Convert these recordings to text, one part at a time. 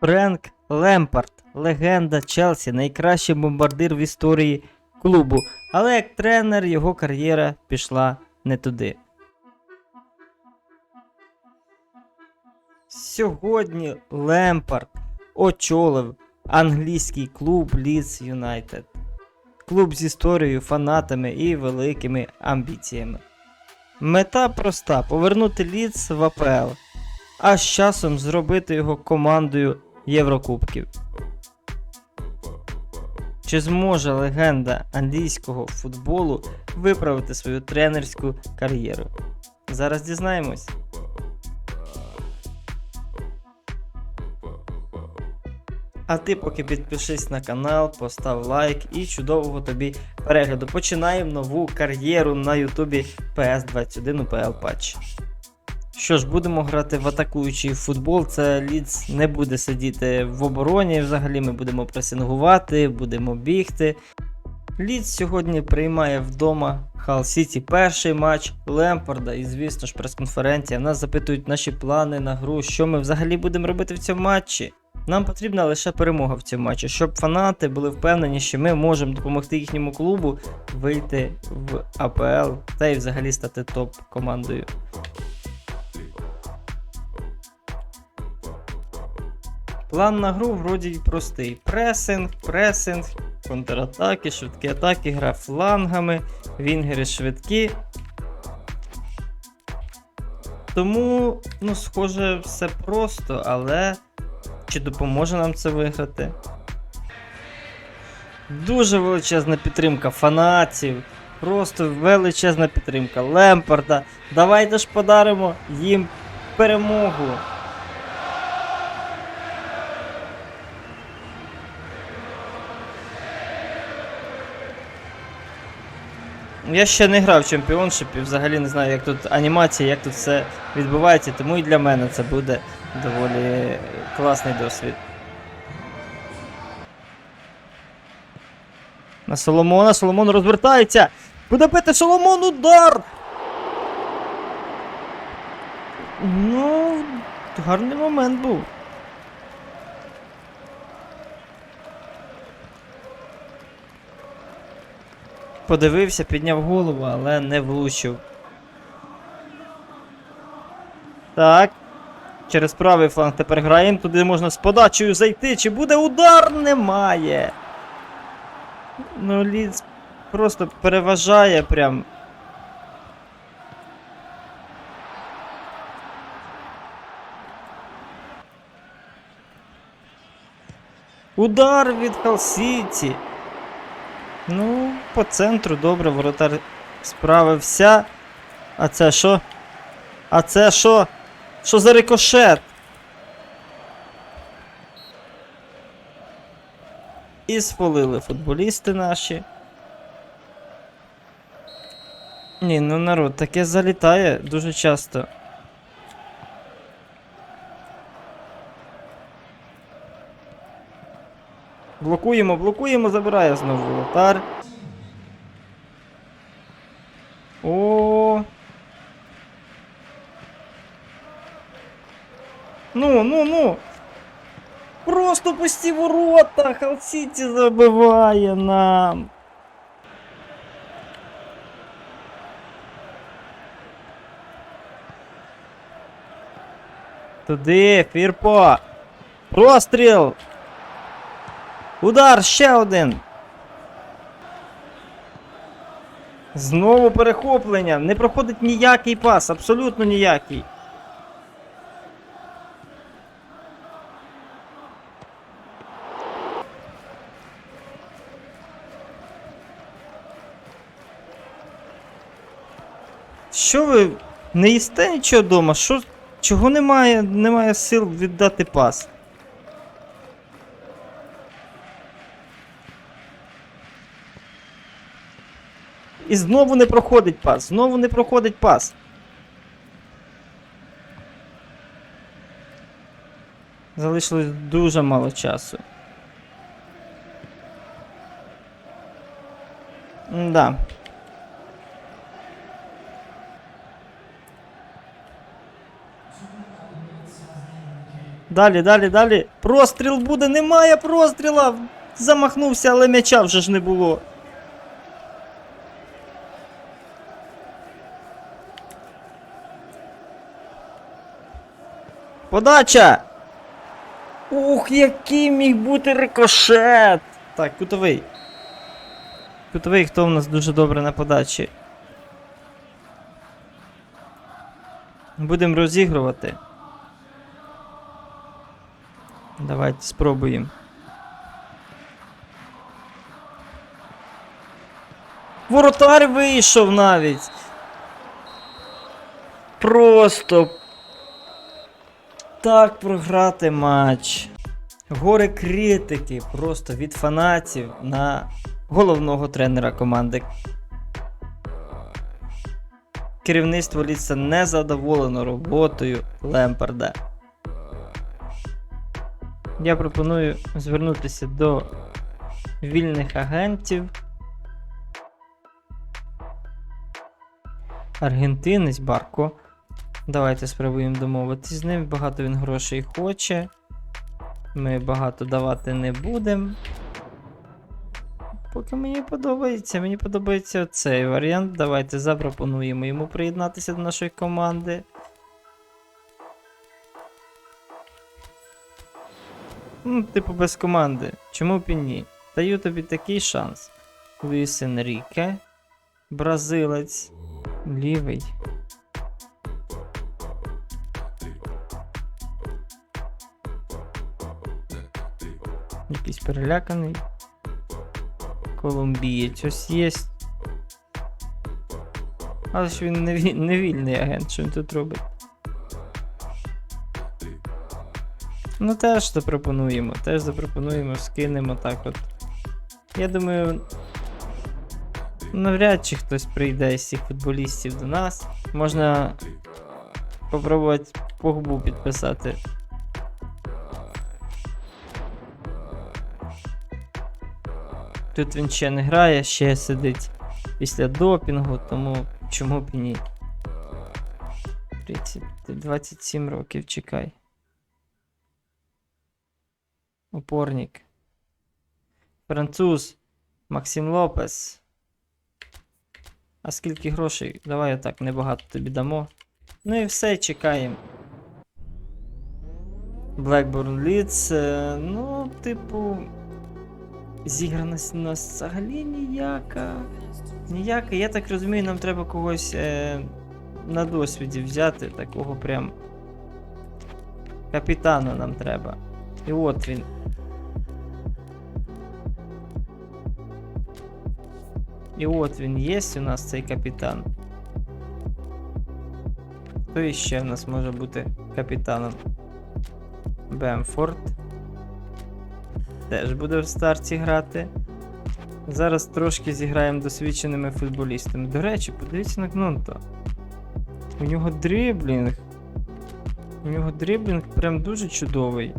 Френк Лемпард, легенда Челсі, найкращий бомбардир в історії клубу. Але як тренер його кар'єра пішла не туди. Сьогодні Лемпард очолив англійський клуб Лідс Юнайтед. Клуб з історією, фанатами і великими амбіціями. Мета проста повернути Лідс в АПЛ, а з часом зробити його командою Єврокубків. Чи зможе легенда англійського футболу виправити свою тренерську кар'єру? Зараз дізнаємось. А ти поки підпишись на канал, постав лайк і чудового тобі перегляду. Починаємо нову кар'єру на Ютубі PS21 UPL патч. Що ж, будемо грати в атакуючий футбол. Це Ліц не буде сидіти в обороні. Взагалі ми будемо пресингувати, будемо бігти. Ліц сьогодні приймає вдома Хал Сіті перший матч Лемпорда і, звісно ж, прес-конференція. Нас запитують наші плани на гру, що ми взагалі будемо робити в цьому матчі. Нам потрібна лише перемога в цьому матчі, щоб фанати були впевнені, що ми можемо допомогти їхньому клубу вийти в АПЛ та й взагалі стати топ-командою. План на гру вроді простий: пресинг, пресинг, контратаки, швидкі атаки, гра флангами, вінгери швидкі. Тому, ну, схоже, все просто, але чи допоможе нам це виграти? Дуже величезна підтримка фанатів. Просто величезна підтримка Лемпарда. Давайте ж подаримо їм перемогу. Я ще не грав в чемпіоншип і взагалі не знаю, як тут анімація, як тут все відбувається, тому і для мене це буде доволі класний досвід. На Соломона, Соломон розвертається! Буде бити Соломон удар! Ну, гарний момент був. Подивився, підняв голову, але не влучив. Так. Через правий фланг тепер граємо. Туди можна з подачею зайти. Чи буде удар? Немає. Ну, Ліц просто переважає прям. Удар від Халсіті. Ну, по центру добре, воротар справився. А це що? А це що? Що за рикошет? І сфолили футболісти наші. Ні, ну народ, таке залітає дуже часто. Блокуємо, блокуємо, забирає знову воротар. О. Ну, ну, ну. Просто пусті ворота! Халсіті забиває нам. Туди, Фірпо. Простріл. Удар ще один. Знову перехоплення. Не проходить ніякий пас, абсолютно ніякий. Що ви не їсте нічого вдома? Що, чого немає, немає сил віддати пас? І знову не проходить пас, знову не проходить пас. Залишилось дуже мало часу. Да. Далі, далі, далі. Простріл буде, немає простріла. Замахнувся, але м'яча вже ж не було. Подача! Ух, який міг бути рикошет! Так, кутовий. Кутовий, хто в нас дуже добре на подачі. Будемо розігрувати. Давайте спробуємо. Воротар вийшов навіть. Просто так програти матч. Гори критики просто від фанатів на головного тренера команди. Керівництво Ліца не задоволено роботою Лемпарда. Я пропоную звернутися до вільних агентів. Аргентинець Барко. Давайте спробуємо домовитись з ним. Багато він грошей хоче. Ми багато давати не будемо. Поки мені подобається. Мені подобається цей варіант. Давайте запропонуємо йому приєднатися до нашої команди. Ну, типу, без команди. Чому б і ні? Даю тобі такий шанс. Луїс Енріке. Бразилець. Лівий. Переляканий. Колумбієць ось є. Але ж він не, вільний агент, що він тут робить. Ну теж запропонуємо, теж запропонуємо, скинемо так от. Я думаю. Навряд чи хтось прийде з цих футболістів до нас. Можна попробувати погбу підписати. Тут він ще не грає, ще сидить після допінгу, тому чому б і ні. 30, 27 років, чекай. Опорник. Француз. Максим Лопес. А скільки грошей? Давай отак небагато тобі дамо. Ну і все, чекаємо. Blackburn Leeds, е, ну, типу. Зіграність у нас взагалі ніяка. Ніяка. Я так розумію, нам треба когось е, на досвіді взяти, такого прям. Капітана нам треба. І от він. І от він є у нас цей капітан. Хто іще в нас може бути капітаном? Бемфорд. Теж буде в старті грати. Зараз трошки зіграємо досвідченими футболістами. До речі, подивіться на Кнонто. У нього дриблінг. У нього дриблінг прям дуже чудовий.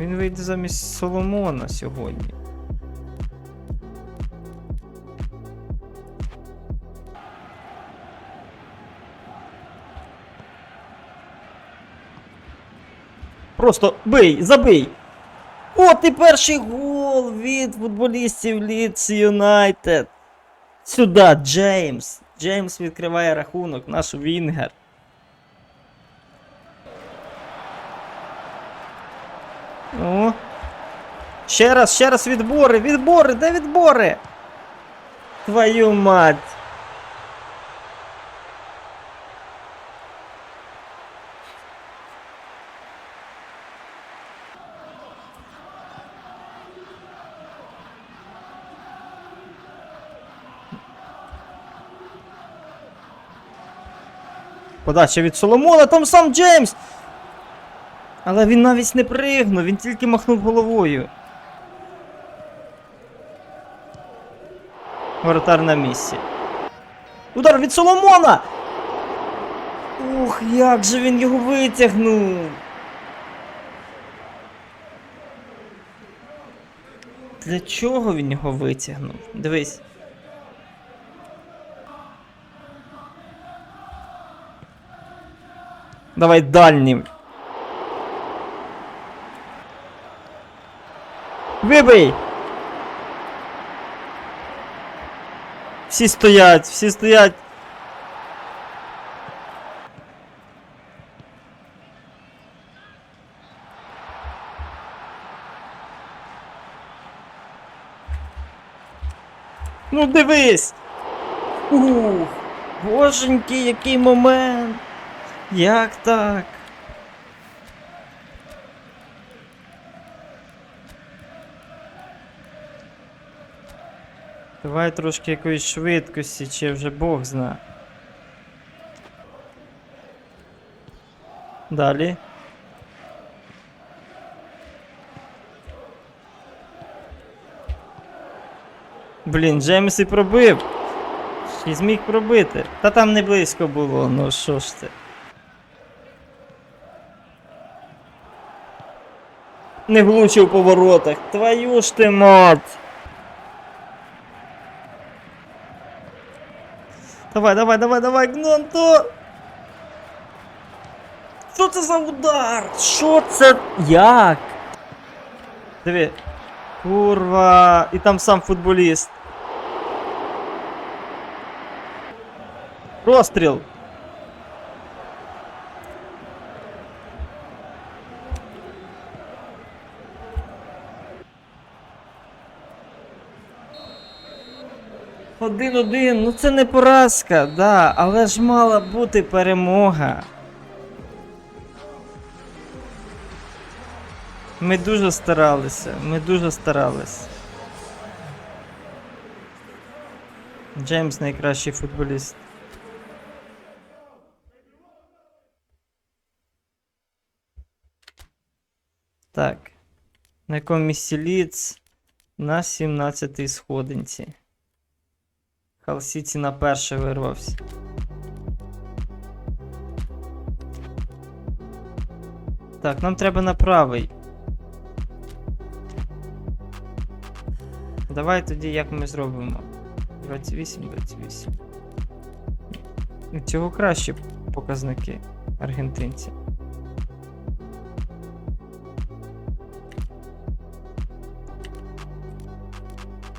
Він вийде замість Соломона сьогодні. Просто бий, забий! От і перший гол від футболістів Лідс Юнайтед. Сюди, Джеймс. Джеймс відкриває рахунок, наш Вінгер. О. Ще раз, ще раз відбори, відбори, де відбори? Твою мать. Подача від Соломона, там сам Джеймс. Але він навіть не пригнув, він тільки махнув головою. Воротар на місці. Удар від Соломона! Ух, як же він його витягнув! Для чого він його витягнув? Дивись. Давай дальнім. Вибий! Всі стоять, всі стоять. Ну дивись! Ух, боженький, який момент! Як так? Давай трошки якоїсь швидкості, чи вже Бог зна. Далі. Блін, Джеймс і пробив. І зміг пробити. Та там не близько було, ну що ж це. Не влучив по воротах. Твою ж ти мать! Давай, давай, давай, давай, Гнонто! Що це за удар? Що це? Як? Диви. Курва. І там сам футболіст. Розстріл. Один-один, ну це не поразка, да, але ж мала бути перемога. Ми дуже старалися, ми дуже старалися. Джеймс найкращий футболіст. Так. На якому місці Ліц? На 17-й сходинці. Халсіці на перше вирвався. Так, нам треба на правий. Давай тоді як ми зробимо. 28, 28. Цього кращі показники аргентинці.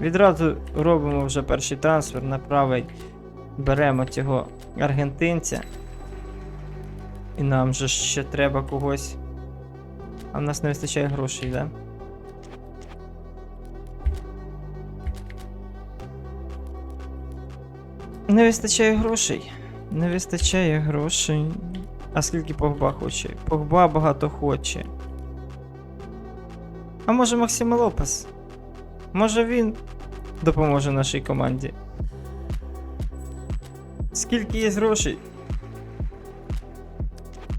Відразу робимо вже перший трансфер на правий. Беремо цього аргентинця. І нам же ще треба когось. А в нас не вистачає грошей, да? Не вистачає грошей. Не вистачає грошей. А скільки Погба хоче? Погба багато хоче. А може Максима Лопес? Може він допоможе нашій команді. Скільки є грошей?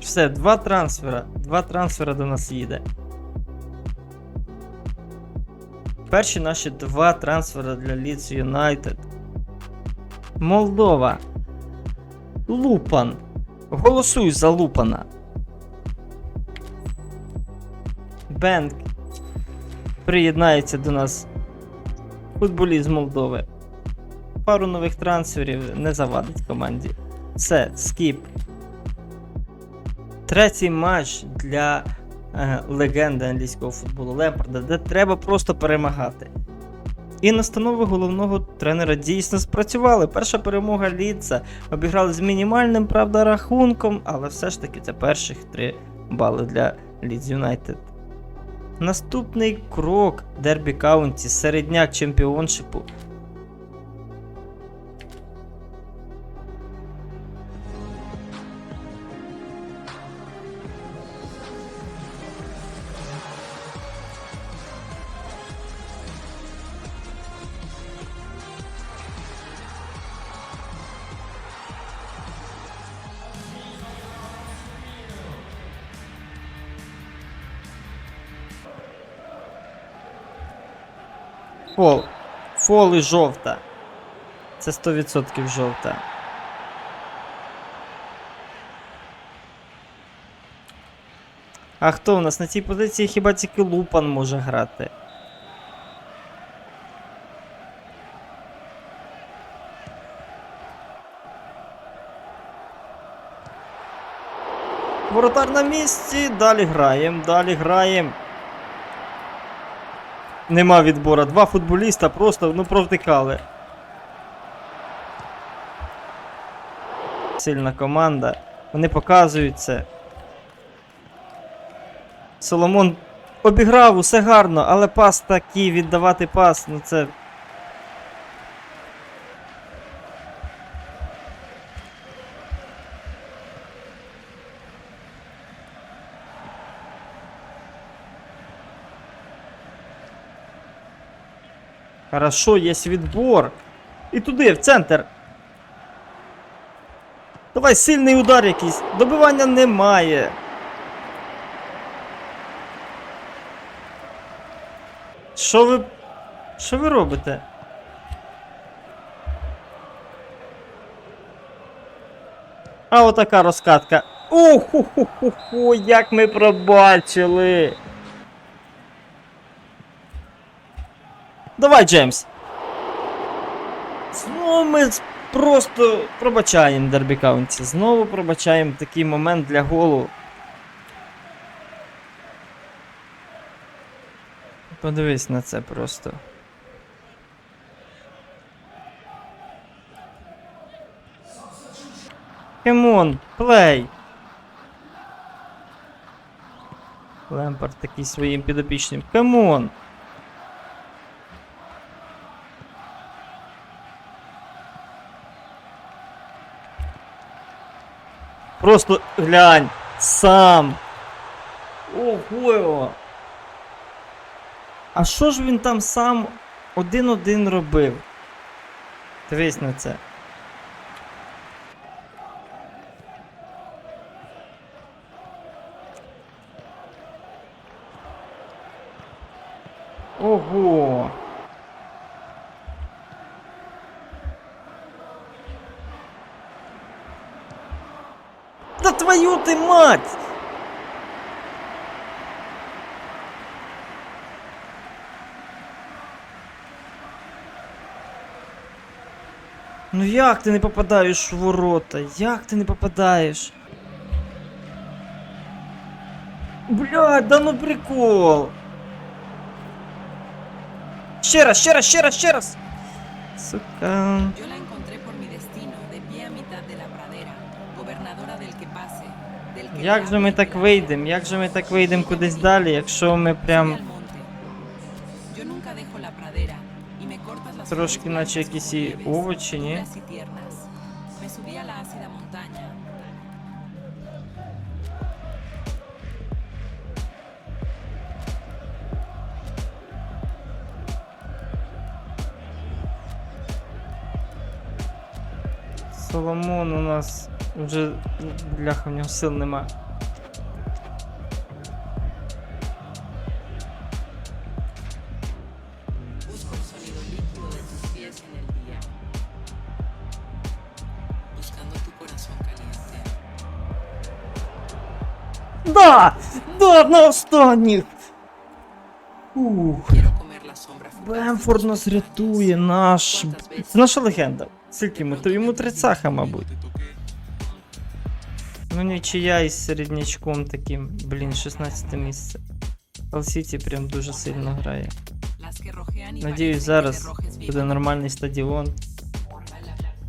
Все, два трансфера. Два трансфера до нас їде. Перші наші два трансфера для Leeds United. Молдова. Лупан. Голосуй за Лупана. Бенк. Приєднається до нас футболіст з Молдови. Пару нових трансферів не завадить команді. Все, скіп. Третій матч для е, легенди англійського футболу Лемпарда, де треба просто перемагати. І настанови головного тренера дійсно спрацювали. Перша перемога Лідса обіграли з мінімальним, правда, рахунком, але все ж таки це перших три бали для Лідс Юнайтед. Наступний крок Дербі Каунті, середняк чемпіоншипу. Фол. Фол і жовта. Це 100% жовта. А хто у нас на цій позиції хіба тільки Лупан може грати? Воротар на місці, далі граємо, далі граємо. Нема відбора. Два футболіста просто ну, провтикали. Сильна команда. Вони показують це. Соломон обіграв, усе гарно, але пас такий, віддавати пас, ну це. Хорошо, є відбор. І туди, в центр. Давай сильний удар якийсь. Добивання немає. Що ви. Що ви робите? А отака розкатка. Уху-ху-ху-ху, як ми пробачили. Давай, Джеймс. Знову ми просто пробачаємо Дербі Каунті. Знову пробачаємо такий момент для голу. Подивись на це просто. Камон, плей. Лемпард такий своїм підопічним. Камон. Просто глянь, сам. Ого. А що ж він там сам один-один робив? Дивись на це. Ого. Да твою ты мать! Ну як ти не попадаєш в ворота? Як ти не попадаєш? Блядь, да ну прикол. Ще раз, ще раз, ще раз, ще раз. Сука. Як же ми так вийдемо? Як же ми так вийдемо кудись далі, якщо ми прям трошки наче якісь і овочі, ні? Соломон у нас вже бляха, в нього сил нема. Да! Да, на останніх! Ух. Бемфорд нас рятує, наш. Це наша легенда. Скільки йому? То йому трицаха, мабуть. Ну нічия із середнячком таким. Блін, 16 місце. Сіті прям дуже сильно грає. Надіюсь, зараз буде нормальний стадіон.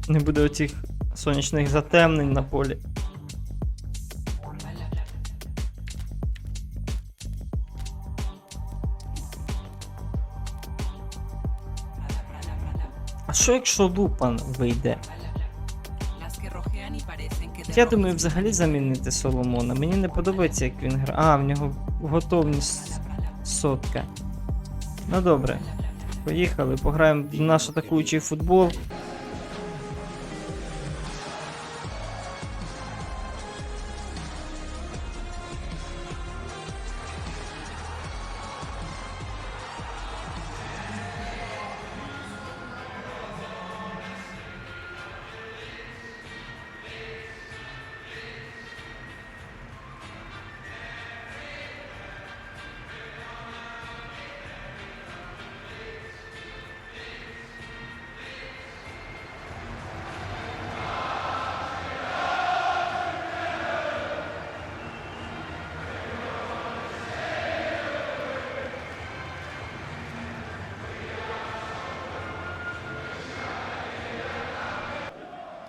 Не буде оцих сонячних затемнень на полі. Що якщо Лупан вийде? Я думаю, взагалі замінити Соломона. Мені не подобається, як він грає. А, в нього готовність сотка. Ну добре. Поїхали, пограємо в наш атакуючий футбол.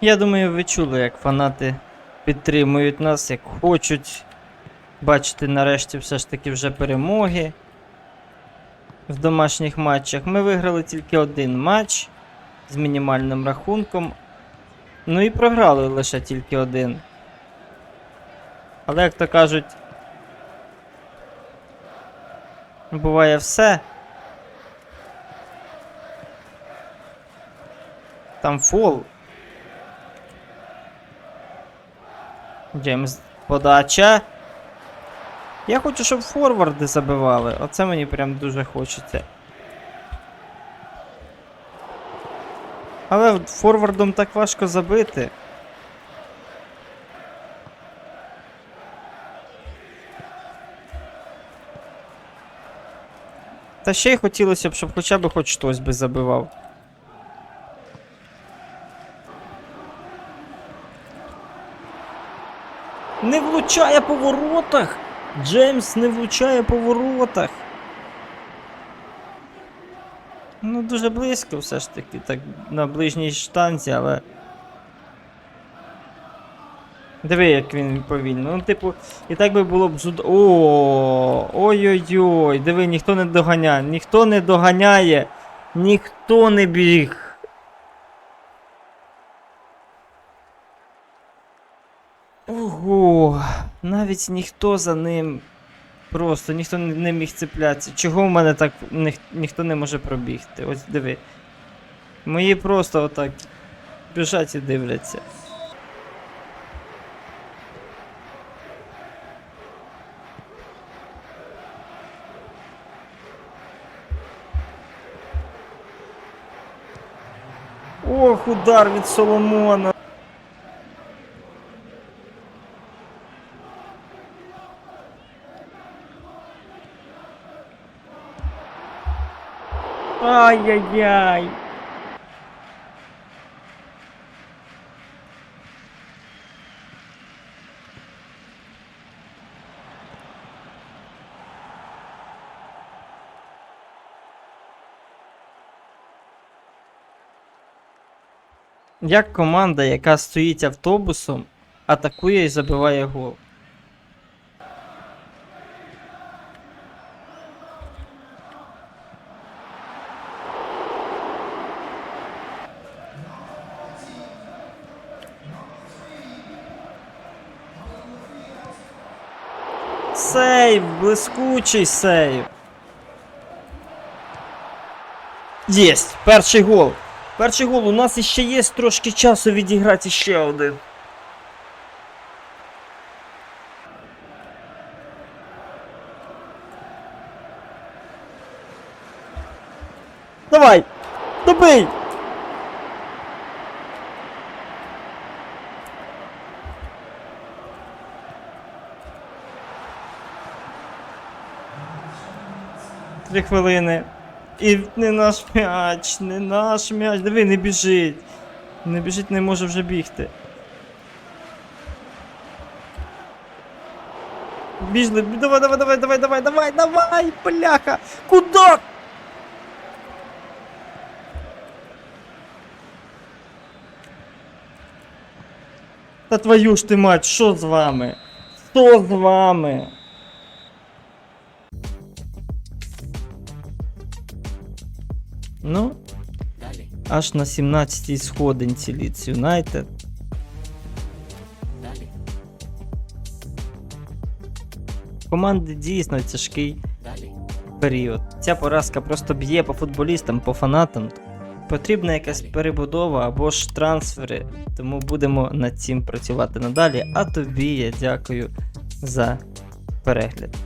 Я думаю, ви чули, як фанати підтримують нас, як хочуть бачити нарешті все ж таки вже перемоги в домашніх матчах. Ми виграли тільки один матч з мінімальним рахунком. Ну і програли лише тільки один. Але, як то кажуть, буває все. Там фол. Джеймс подача. Я хочу, щоб форварди забивали. Оце мені прям дуже хочеться. Але форвардом так важко забити. Та ще й хотілося б, щоб хоча б хоч хтось би забивав. Не влучає по воротах! Джеймс не влучає по воротах. Ну, дуже близько все ж таки, так на ближній штанці, але. Диви, як він повільно. Ну, типу, і так би було б зуд. О, ой-ой-ой, диви, ніхто не доганяє, ніхто не доганяє, ніхто не біг. Ого, навіть ніхто за ним. Просто ніхто не міг цеплятися. Чого в мене так ніх, ніхто не може пробігти? Ось диви. Мої просто отак біжать і дивляться. Ох, удар від Соломона. Ай-яй-яй. Як команда, яка стоїть автобусом, атакує і забиває гол. Сейв, блискучий сейв. Єсть, перший гол. Перший гол. У нас іще є трошки часу відіграти ще один. Давай! Добий! Три хвилини. І не наш м'яч, не наш м'яч. Диви, не біжить. Не біжить, не може вже бігти. Біжли, давай, давай, давай, давай, давай, давай, давай, бляха! Куда? Та твою ж ти мать, що з вами? Що з вами? Ну, аж на 17-й сходинці Ліц Юнайтед. Команди дійсно тяжкий період. Ця поразка просто б'є по футболістам, по фанатам. Потрібна якась перебудова або ж трансфери, тому будемо над цим працювати надалі. А тобі я дякую за перегляд.